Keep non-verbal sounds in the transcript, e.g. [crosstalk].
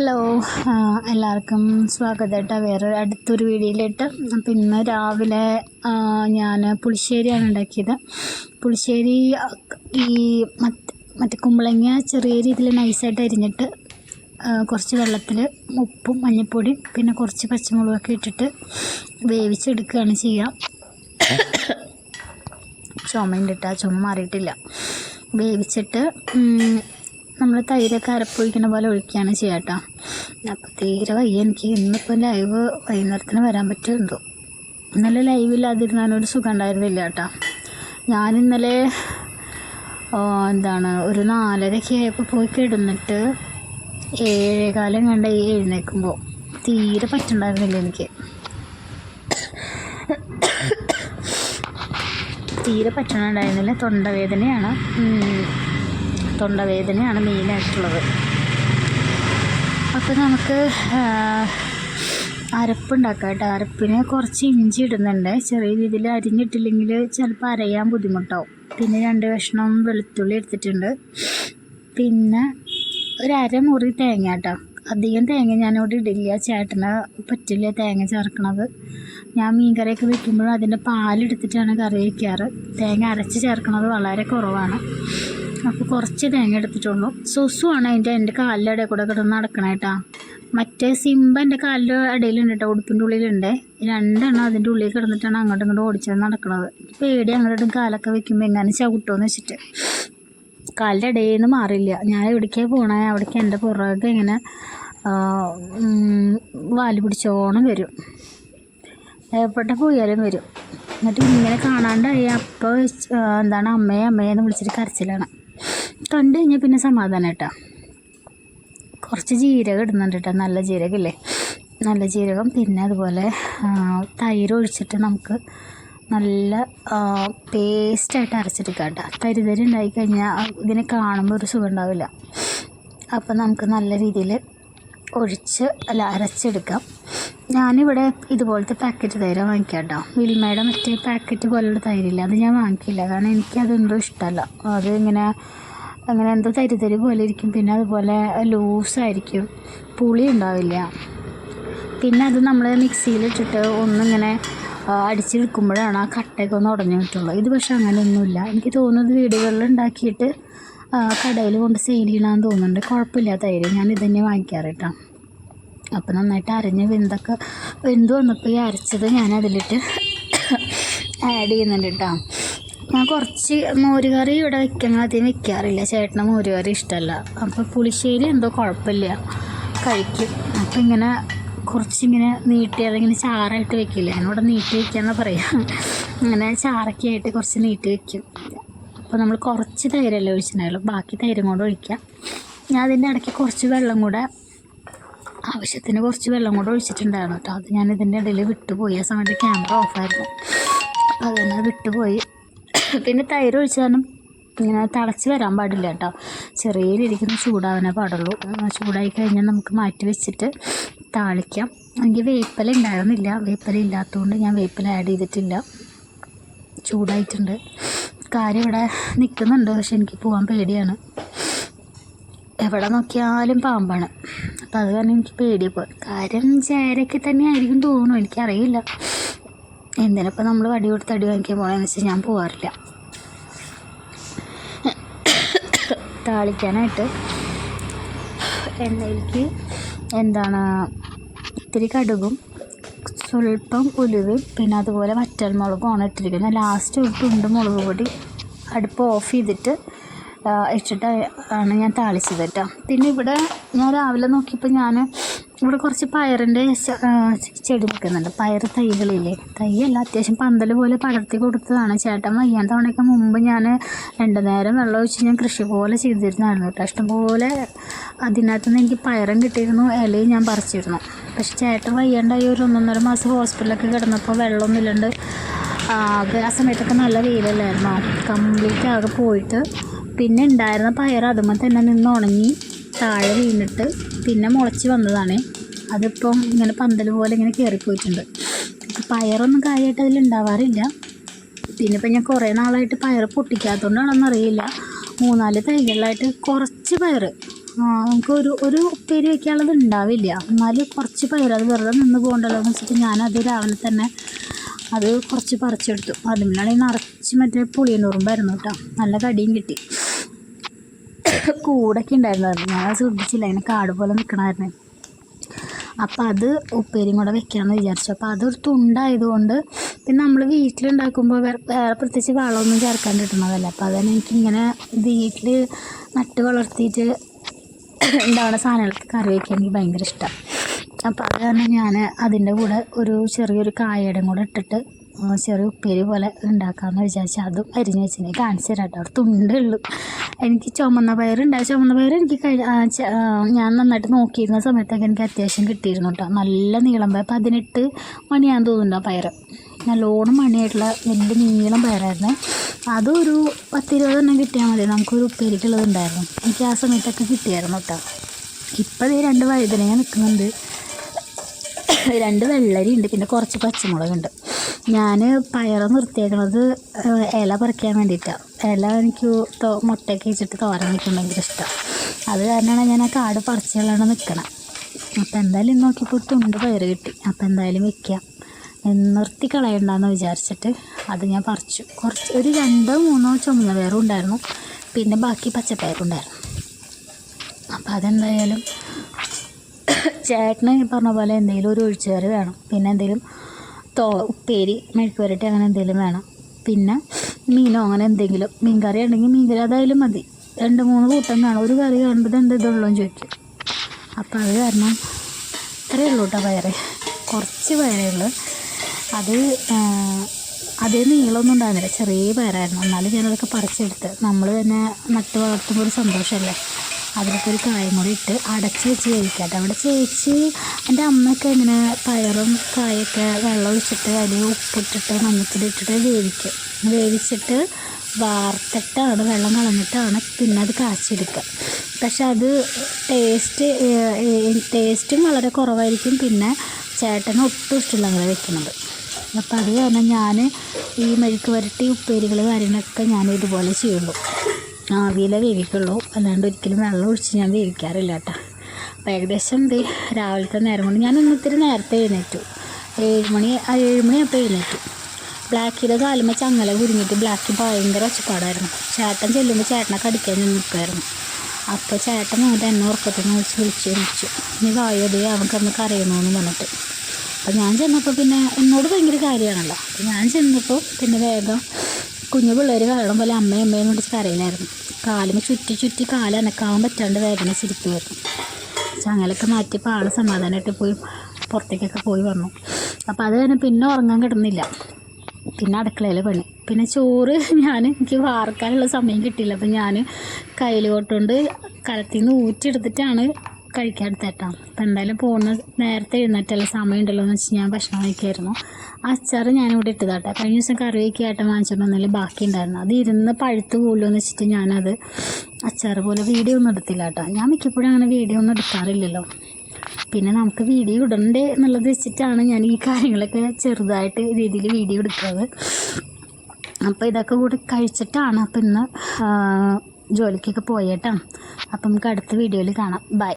Hello എല്ലാവർക്കും സ്വാഗതം കേട്ടോ വേറെ അടുത്തൊരു വീഡിയോയിലിട്ട്. അപ്പം ഇന്ന് രാവിലെ ഞാൻ പുളിശ്ശേരിയാണ് ഉണ്ടാക്കിയത്. പുളിശ്ശേരി ഈ മറ്റ് കുമ്പളങ്ങ ചെറിയ രീതിയിൽ നൈസായിട്ട് അരിഞ്ഞിട്ട് കുറച്ച് വെള്ളത്തിൽ ഉപ്പും മഞ്ഞൾപ്പൊടിയും പിന്നെ കുറച്ച് പച്ചമുളകൊക്കെ ഇട്ടിട്ട് വേവിച്ചെടുക്കുകയാണ് ചെയ്യുക ചുമയുണ്ട് കേട്ടോ ചുമ മാറിയിട്ടില്ല. വേവിച്ചിട്ട് നമ്മൾ തൈരൊക്കെ അരപ്പൊഴിക്കണ പോലെ ഒഴിക്കുകയാണ് ചെയ്യുക കേട്ടോ. അപ്പോൾ തീരെ വയ്യ. എനിക്ക് ഇന്നിപ്പോൾ ലൈവ് വൈകുന്നേരത്തിന് വരാൻ പറ്റുമെന്തോ ഇന്നലെ ലൈവില്ലാതിരുന്നാലൊരു സുഖം ഉണ്ടായിരുന്നില്ല കേട്ടോ. ഞാനിന്നലെ എന്താണ് ഒരു നാലരയ്ക്ക് ആയപ്പോൾ പോയി കിടന്നിട്ട് ഏഴേകാലം കണ്ട ഈ എഴുന്നേൽക്കുമ്പോൾ തീരെ പറ്റുണ്ടായിരുന്നില്ല എനിക്ക്. തീരെ പറ്റണുണ്ടായിരുന്നില്ല. തൊണ്ടവേദനയാണ്. തൊണ്ടവേദനയാണ് മെയിനായിട്ടുള്ളത്. അപ്പോൾ നമുക്ക് അരപ്പുണ്ടാക്കാം കേട്ടോ അരപ്പിന് കുറച്ച് ഇഞ്ചി ഇടുന്നുണ്ട്. ചെറിയ രീതിയിൽ അരിഞ്ഞിട്ടില്ലെങ്കിൽ ചിലപ്പോൾ അരയാൻ ബുദ്ധിമുട്ടാവും. പിന്നെ രണ്ട് കഷ്ണം വെളുത്തുള്ളി എടുത്തിട്ടുണ്ട്. പിന്നെ ഒരു അരമുറി തേങ്ങ കേട്ടോ അധികം തേങ്ങ ഞാനിവിടെ ഇടില്ല. ചേട്ടന് പറ്റില്ല തേങ്ങ ചേർക്കണത്. ഞാൻ മീൻകറിയൊക്കെ വെക്കുമ്പോഴും അതിന്റെ പാലെടുത്തിട്ടാണ് കറി വയ്ക്കാറ് തേങ്ങ അരച്ച് ചേർക്കണത് വളരെ കുറവാണ്. അപ്പോൾ കുറച്ച് തേങ്ങ എടുത്തിട്ടുള്ളൂ. സുസുവാണ് അതിന്റെ എന്റെ ഇടയിൽ കൂടെ കിടന്ന് നടക്കണേട്ടാ മറ്റേ സിമ്പ എന്റെ കാലിന്റെ ഇടയിലുണ്ട് കേട്ടോ ഉടുപ്പിന്റെ ഉള്ളിലുണ്ട്. രണ്ടെണ്ണം അതിന്റെ ഉള്ളിൽ കിടന്നിട്ടാണ് അങ്ങോട്ടും ഇങ്ങോട്ടും ഓടിച്ചത് നടക്കണത്. പേടി അങ്ങോട്ടും കാലൊക്കെ വെക്കുമ്പോൾ എങ്ങനെ ചവിട്ടുമെന്ന് വെച്ചിട്ട്. കാലിന്റെ ഇടയിൽ നിന്ന് മാറില്ല ഞാൻ എവിടേക്കാണ് പോണേ? അവിടേക്ക് എന്റെ പുറകെ ഇങ്ങനെ വാൽ പിടിച്ചോണം വരും. എവിടെ പോയാലും വരും. എന്നിട്ട് ഇങ്ങനെ കാണാണ്ടായി. അപ്പോൾ എന്താണ് അമ്മയെ അമ്മയെന്ന് വിളിച്ചിട്ട് കരച്ചിലാണ്. കണ്ടു കഴിഞ്ഞാൽ പിന്നെ സമാധാനം കേട്ടോ കുറച്ച് ജീരകം ഇടുന്നുണ്ട് കേട്ടോ നല്ല ജീരകമില്ലേ? നല്ല ജീരകം. പിന്നെ അതുപോലെ തൈര് ഒഴിച്ചിട്ട് നമുക്ക് നല്ല പേസ്റ്റായിട്ട് അരച്ചെടുക്കാം കേട്ടോ തരിതരി ഉണ്ടായി കഴിഞ്ഞാൽ ഇതിനെ കാണുമ്പോൾ ഒരു സുഖം ഉണ്ടാവില്ല. അപ്പം നമുക്ക് നല്ല രീതിയിൽ ഒഴിച്ച് അല്ല അരച്ചെടുക്കാം. ഞാനിവിടെ ഇതുപോലത്തെ പാക്കറ്റ് തൈര് വാങ്ങിക്കാം കേട്ടോ വിൽമയുടെ മറ്റേ പാക്കറ്റ് പോലുള്ള തൈരില്ല. അത് ഞാൻ വാങ്ങിക്കില്ല. കാരണം എനിക്കതെന്തോ ഇഷ്ടമല്ല അത് ഇങ്ങനെ അങ്ങനെ എന്തോ തരിതരി തരി പോലെ ഇരിക്കും. പിന്നെ അതുപോലെ ലൂസായിരിക്കും. പുളി ഉണ്ടാവില്ല. പിന്നെ അത് നമ്മൾ മിക്സിയിലിട്ടിട്ട് ഒന്നിങ്ങനെ അടിച്ചെടുക്കുമ്പോഴാണ് ആ കട്ടയൊക്കെ ഒന്ന് ഉടഞ്ഞു കിട്ടുള്ളൂ. ഇത് പക്ഷെ അങ്ങനെയൊന്നുമില്ല. എനിക്ക് തോന്നുന്നത് വീടുകളിൽ ഉണ്ടാക്കിയിട്ട് കടയിൽ കൊണ്ട് സെയിൽ ചെയ്യണമെന്ന് തോന്നുന്നുണ്ട്. കുഴപ്പമില്ല തൈര് ഞാൻ ഇത് തന്നെ വാങ്ങിക്കാറ് കേട്ടോ. അപ്പോൾ നന്നായിട്ട് അരഞ്ഞ് വെന്തൊക്കെ വെന്ത് വന്നപ്പോൾ ഈ അരച്ചത് ഞാൻ അതിലിട്ട് ആഡ് ചെയ്യുന്നുണ്ട് കേട്ടോ. ഞാൻ കുറച്ച് മോരുകറി ഇവിടെ വെക്കണം ആദ്യം വെക്കാറില്ല. ചേട്ടന് മോരുകറി ഇഷ്ടമല്ല. അപ്പോൾ പുളിശ്ശേരി എന്തോ കുഴപ്പമില്ല. കഴിക്കും. അപ്പോൾ ഇങ്ങനെ കുറച്ചിങ്ങനെ നീട്ടി അതിങ്ങനെ ചാറായിട്ട് വെക്കില്ല? ഞാനിവിടെ നീട്ടി വെക്കാന്ന് പറയാം. ഇങ്ങനെ ചാറൊക്കെ ആയിട്ട് കുറച്ച് നീട്ടി വെക്കും. അപ്പോൾ നമ്മൾ കുറച്ച് തൈരല്ലേ ഒഴിച്ചിട്ടുണ്ടായുള്ളൂ ബാക്കി തൈരും കൂടെ ഒഴിക്കാം. ഞാൻ അതിന്റെ ഇടയ്ക്ക് കുറച്ച് വെള്ളം കൂടെ ആവശ്യത്തിന് കുറച്ച് വെള്ളം കൂടെ ഒഴിച്ചിട്ടുണ്ടായിരുന്നു കേട്ടോ. അത് ഞാൻ ഇതിന്റെ ഇടയിൽ വിട്ടുപോയി. ആ സമയത്ത് ക്യാമറ ഓഫായിരുന്നു. അപ്പോൾ അതന്നെ വിട്ടുപോയി. പിന്നെ തൈര് ഒഴിച്ചാലും ഇങ്ങനെ തിളച്ച് വരാൻ പാടില്ല കേട്ടോ. ചെറിയ രീതിക്ക് ചൂടാവാനേ പാടുള്ളൂ. ചൂടായി കഴിഞ്ഞാൽ നമുക്ക് മാറ്റി വെച്ചിട്ട് താളിക്കാം. എനിക്ക് വേപ്പില ഉണ്ടായിരുന്നില്ല. വേപ്പില ഇല്ലാത്തതുകൊണ്ട് ഞാൻ വേപ്പില ആഡ് ചെയ്തിട്ടില്ല. ചൂടായിട്ടുണ്ട്. കാര്യം ഇവിടെ നിൽക്കുന്നുണ്ട്. പക്ഷെ എനിക്ക് പോകാൻ പേടിയാണ്. എവിടെ നോക്കിയാലും പാമ്പാണ്. അപ്പോൾ അത് കാരണം എനിക്ക് പേടിയപ്പോൾ കാര്യം ചേരയ്ക്ക് തന്നെ ആയിരിക്കും തോന്നുന്നു. എനിക്കറിയില്ല. എന്തിനപ്പോൾ നമ്മൾ വടി കൊടുത്ത് അടി വാങ്ങിക്കാൻ പോകണമെന്ന് വെച്ചാൽ ഞാൻ പോകാറില്ല താളിക്കാനായിട്ട് എണ്ണയിലേക്ക് എന്താണ് ഇത്തിരി കടുകും സ്വല്പം ഉലുവയും പിന്നെ അതുപോലെ വറ്റൽ മുളകുമാണ് ഇട്ടിരിക്കുന്നത്. ലാസ്റ്റ് തുണ്ട് മുളക് പൊടി അടുപ്പ് ഓഫ് ചെയ്തിട്ട് ഇട്ടിട്ട് ആണ് ഞാൻ താളിച്ചത് കേട്ടോ. പിന്നെ ഇവിടെ ഞാൻ രാവിലെ നോക്കിയപ്പോൾ ഞാൻ ഇവിടെ കുറച്ച് പയറിന്റെ ചെടി നിൽക്കുന്നുണ്ട്. പയർ തൈകളില്ലേ? തൈയല്ല അത്യാവശ്യം പന്തൽ പോലെ പടർത്തി കൊടുത്തതാണ്. ചേട്ടൻ വയ്യാൻ തവണയ്ക്ക് മുമ്പ് ഞാൻ രണ്ട് നേരം വെള്ളം ഒഴിച്ച് ഞാൻ കൃഷി പോലെ ചെയ്തിരുന്നതായിരുന്നു കേട്ടോ. ഇഷ്ടംപോലെ അതിനകത്തുനിന്ന് എനിക്ക് പയറും കിട്ടിയിരുന്നു ഇലയും ഞാൻ പറിച്ചിരുന്നു. പക്ഷെ ചേട്ടൻ വയ്യാണ്ടായി ഒരു ഒന്നൊന്നര മാസം ഹോസ്പിറ്റലൊക്കെ കിടന്നപ്പോൾ വെള്ളമൊന്നും ഇല്ലാണ്ട് ആകെ ആ സമയത്തൊക്കെ നല്ല വെയിലല്ലായിരുന്നോ? കംപ്ലീറ്റ് ആകെ പോയിട്ട് പിന്നെ ഉണ്ടായിരുന്ന പയർ അതുമ്പോൾ തന്നെ നിന്ന് ഉണങ്ങി താഴെ വീണിട്ട് പിന്നെ മുളച്ച് വന്നതാണ്. അതിപ്പം ഇങ്ങനെ പന്തൽ പോലെ ഇങ്ങനെ കയറിപ്പോയിട്ടുണ്ട് പയറൊന്നും കാര്യമായിട്ട് അതിൽ ഉണ്ടാവാറില്ല. പിന്നെ ഇപ്പം ഞാൻ കുറേ നാളായിട്ട് പയർ പൊട്ടിക്കാത്തതുകൊണ്ടാണെന്ന് അറിയില്ല. മൂന്നാൽ തൈകളിലായിട്ട് കുറച്ച് പയർ നമുക്ക് ഒരു ഒരു ഉപ്പേരി വയ്ക്കാനുള്ളത് ഉണ്ടാവില്ല. എന്നാലും കുറച്ച് പയർ അത് വെറുതെ നിന്ന് പോകണ്ടല്ലോ എന്ന് വെച്ചിട്ട് ഞാനത് രാവിലെ തന്നെ അത് കുറച്ച് പറിച്ചെടുത്തു. അതിനാണെങ്കിൽ നിറച്ച് മറ്റേ പുളിയനുറുമ്പായിരുന്നു കേട്ടോ നല്ല കടിയും കിട്ടി. [laughs] കൂടൊക്കെ ഉണ്ടായിരുന്നു ഞാൻ ശ്രദ്ധിച്ചില്ല. അതിനെ കാട് പോലെ നിൽക്കണമായിരുന്നു അപ്പം അത് ഉപ്പേരിയും കൂടെ വെക്കാമെന്ന് വിചാരിച്ചു. അപ്പോൾ അതൊരു തുണ്ടായതുകൊണ്ട് പിന്നെ നമ്മൾ വീട്ടിലുണ്ടാക്കുമ്പോൾ വേറെ വേറെ പ്രത്യേകിച്ച് വളമൊന്നും ചേർക്കാണ്ട് കിട്ടുന്നതല്ല. അപ്പോൾ അതന്നെ എനിക്കിങ്ങനെ വീട്ടിൽ നട്ട് വളർത്തിയിട്ട് [coughs] ഉണ്ടാവുന്ന സാധനങ്ങൾക്ക് കറി വയ്ക്കാൻ എനിക്ക് ഭയങ്കര ഇഷ്ടമാണ് അപ്പോൾ അത് കാരണം ഞാൻ അതിന്റെ കൂടെ ഒരു ചെറിയൊരു കായയുടെ കൂടെ ഇട്ടിട്ട് ചെറിയ ഉപ്പേരി പോലെ ഉണ്ടാക്കാമെന്ന് വിചാരിച്ചു അതും അരിഞ്ഞ് വെച്ചിട്ട് കാണിച്ചു തരാം അവിടെ തുണ്ടേ എനിക്ക് ചുമന്ന പയറുണ്ടായി ചുമന്ന പയർ എനിക്ക് ഞാൻ നന്നായിട്ട് നോക്കിയിരുന്ന സമയത്തൊക്കെ എനിക്ക് അത്യാവശ്യം കിട്ടിയിരുന്നു കേട്ടോ നല്ല നീളം പയർ പതിനെട്ട് മണിയാന്ന് തോന്നുന്നു ആ പയർ നല്ലോണം മണിയായിട്ടുള്ള വലിയ നീളം പയറായിരുന്നു. അതൊരു പത്തിരുപതെണ്ണം കിട്ടിയാൽ മതി. നമുക്കൊരു ഉപ്പേരിക്കുള്ളത് ഉണ്ടായിരുന്നു. എനിക്ക് ആ സമയത്തൊക്കെ കിട്ടിയായിരുന്നു കേട്ടോ ഇപ്പം രണ്ട് വഴുതനങ്ങ നിൽക്കുന്നുണ്ട് രണ്ട് വെള്ളരി ഉണ്ട് പിന്നെ കുറച്ച് പച്ചമുളകുണ്ട്. ഞാൻ പയറ് നിർത്തിയേക്കണത് ഏഹ്, ഇല പറിക്കാൻ വേണ്ടിയിട്ടാണ് ഇല എനിക്ക് മുട്ടയൊക്കെ വെച്ചിട്ട് തോരൻ വയ്ക്കാൻ ഭയങ്കര ഇഷ്ടമാണ് അത് കാരണമാണ് ഞാൻ ആ കാട് പറിച്ചുകളാണ് നിൽക്കണം അപ്പം എന്തായാലും ഇന്ന് നോക്കിയപ്പോൾ തുണ്ട് പയർ കിട്ടി. അപ്പം എന്തായാലും വെക്കാം. നിർത്തി കളയണ്ടെന്ന് വിചാരിച്ചിട്ട് അത് ഞാൻ പറിച്ചു. കുറച്ച് ഒരു രണ്ടോ മൂന്നോ ചുമന്ന പയറും ഉണ്ടായിരുന്നു. പിന്നെ ബാക്കി പച്ചപ്പയറും ഉണ്ടായിരുന്നു. അപ്പം അതെന്തായാലും ചേട്ടന് പറഞ്ഞ പോലെ എന്തെങ്കിലും ഒരു ഒഴിച്ചുകറി വേണം. പിന്നെ എന്തെങ്കിലും തോ ഉപ്പേരി മെഴുക്ക് പുരട്ടി അങ്ങനെ എന്തെങ്കിലും വേണം. പിന്നെ മീനോ അങ്ങനെ എന്തെങ്കിലും. മീൻ കറി ഉണ്ടെങ്കിൽ മീൻ കറി അതായാലും മതി. രണ്ട് മൂന്ന് കൂട്ടം വേണം. ഒരു കറി വേണ്ടത് എന്ത് ഇതുള്ളൂ എന്ന് ചോദിക്കും. അപ്പം അത് കാരണം ഇത്രയേ ഉള്ളൂ കേട്ടോ പയറ്. കുറച്ച് പയറേ ഉള്ളൂ. അത് അതേ നീളമൊന്നും ഉണ്ടായിരുന്നില്ല. ചെറിയ പയറായിരുന്നു. എന്നാലും ഞാനതൊക്കെ പറിച്ചെടുത്ത്. നമ്മൾ തന്നെ നട്ട് വളർത്തുമ്പോൾ ഒരു സന്തോഷമല്ലേ? അതിലൊക്കെ ഒരു കായം കൂടി ഇട്ട് അടച്ച് വെച്ച് വേവിക്കാട്ടെ അവിടെ ചേച്ചി എന്റെ അമ്മയൊക്കെ ഇങ്ങനെ പയറും കായൊക്കെ വെള്ളം ഒഴിച്ചിട്ട് അതിൽ ഉപ്പിട്ടിട്ട് മഞ്ഞപ്പൊടി ഇട്ടിട്ട് വേവിക്കും. വേവിച്ചിട്ട് വാർത്തിട്ടാണ് വെള്ളം കളഞ്ഞിട്ടാണ് പിന്നെ അത് കാച്ചെടുക്കുക പക്ഷെ അത് ടേസ്റ്റ് ടേസ്റ്റും വളരെ കുറവായിരിക്കും പിന്നെ ചേട്ടന് ഒട്ടും ഇഷ്ടമില്ല അങ്ങനെ വെക്കുന്നത്. അപ്പോൾ അത് കാരണം ഞാൻ ഈ മെഴുക്ക് വരട്ടി ഉപ്പേരികൾ കാര്യങ്ങളൊക്കെ ഞാൻ ഇതുപോലെ ചെയ്യുള്ളൂ. ആവിയിലെ വേവിക്കുള്ളൂ. അല്ലാണ്ട് ഒരിക്കലും വെള്ളം ഒഴിച്ച് ഞാൻ വേവിക്കാറില്ല കേട്ടോ. അപ്പോൾ ഏകദേശം ദേ രാവിലത്തെ നേരം കൊണ്ട് ഞാൻ ഇന്ന് ഇത്തിരി നേരത്തെ എഴുന്നേറ്റു. ഏഴ് മണി ഏഴ് മണിയപ്പോൾ എഴുന്നേറ്റു. ബ്ലാക്കിയുടെ കാലുമ്പോൾ ചങ്ങല കുരുങ്ങിയിട്ട് ബ്ലാക്ക് ഭയങ്കര ഒച്ചപ്പാടായിരുന്നു. ചേട്ടൻ ചെല്ലുമ്പോൾ ചേട്ടനെ കടിക്കാൻ ഞാൻ നിൽക്കുമായിരുന്നു അപ്പോൾ ചേട്ടൻ വന്നിട്ട് എന്നെ ഉറക്കത്തിൽ നിന്ന് വിളിച്ച് വിളിച്ച് വിളിച്ചു. നീ അവൻ അവൻക്കൊന്ന് കരയണമെന്ന് പറഞ്ഞിട്ട്. അപ്പോൾ ഞാൻ ചെന്നപ്പോൾ പിന്നെ എന്നോട് ഭയങ്കര കാര്യമാണല്ലോ. അപ്പോൾ ഞാൻ ചെന്നപ്പോൾ പിന്നെ വേഗം കുഞ്ഞു പിള്ളേർ കാരണം പോലെ അമ്മയും അമ്മയും കൊണ്ട് കരയിലായിരുന്നു. കാലിന് ചുറ്റി ചുറ്റി കാൽ അനക്കാൻ പറ്റാണ്ട് വേദന ചിരിക്കുമായിരുന്നു ചങ്ങലൊക്കെ മാറ്റിയപ്പോൾ ആൾ സമാധാനമായിട്ട് പോയി പുറത്തേക്കൊക്കെ പോയി വന്നു. അപ്പോൾ അത് തന്നെ പിന്നെ ഉറങ്ങാൻ കിടന്നില്ല. പിന്നെ അടുക്കളയിൽ പണി. പിന്നെ ചോറ് ഞാൻ എനിക്ക് വാർക്കാനുള്ള സമയം കിട്ടിയില്ല. അപ്പം ഞാൻ കയ്യിൽ കൊണ്ടുകൊണ്ട് കലത്തിൽ നിന്ന് ഊറ്റിയെടുത്തിട്ടാണ് കഴിക്കാൻ എടുത്തേട്ടാ അപ്പം എന്തായാലും പോകുന്ന നേരത്തെ എഴുന്നേറ്റല്ല സമയം ഉണ്ടല്ലോ എന്ന് വെച്ച് ഞാൻ ഭക്ഷണം കഴിക്കായിരുന്നു. അച്ചാർ ഞാനിവിടെ ഇട്ടതാട്ടെ. കഴിഞ്ഞ ദിവസം കറി വയ്ക്കായിട്ട് വാങ്ങിച്ചോണ്ട് വന്നാലും ബാക്കി ഉണ്ടായിരുന്നു അത് ഇരുന്ന് പഴുത്ത് പോലുമെന്ന് വെച്ചിട്ട് ഞാനത് അച്ചാർ പോലെ വീഡിയോ ഒന്നും എടുത്തില്ല കേട്ടോ ഞാൻ മിക്കപ്പോഴും അങ്ങനെ വീഡിയോ ഒന്നും എടുക്കാറില്ലല്ലോ. പിന്നെ നമുക്ക് വീഡിയോ ഇടണ്ടേ എന്നുള്ളത് വെച്ചിട്ടാണ് ഞാൻ ഈ കാര്യങ്ങളൊക്കെ ചെറുതായിട്ട് രീതിയിൽ വീഡിയോ എടുക്കുന്നത്. അപ്പോൾ ഇതൊക്കെ കൂടി കഴിച്ചിട്ടാണ് അപ്പം ഇന്ന് ജോലിക്കൊക്കെ പോയേട്ടാ. അപ്പം നമുക്ക് അടുത്ത വീഡിയോയിൽ കാണാം. ബൈ.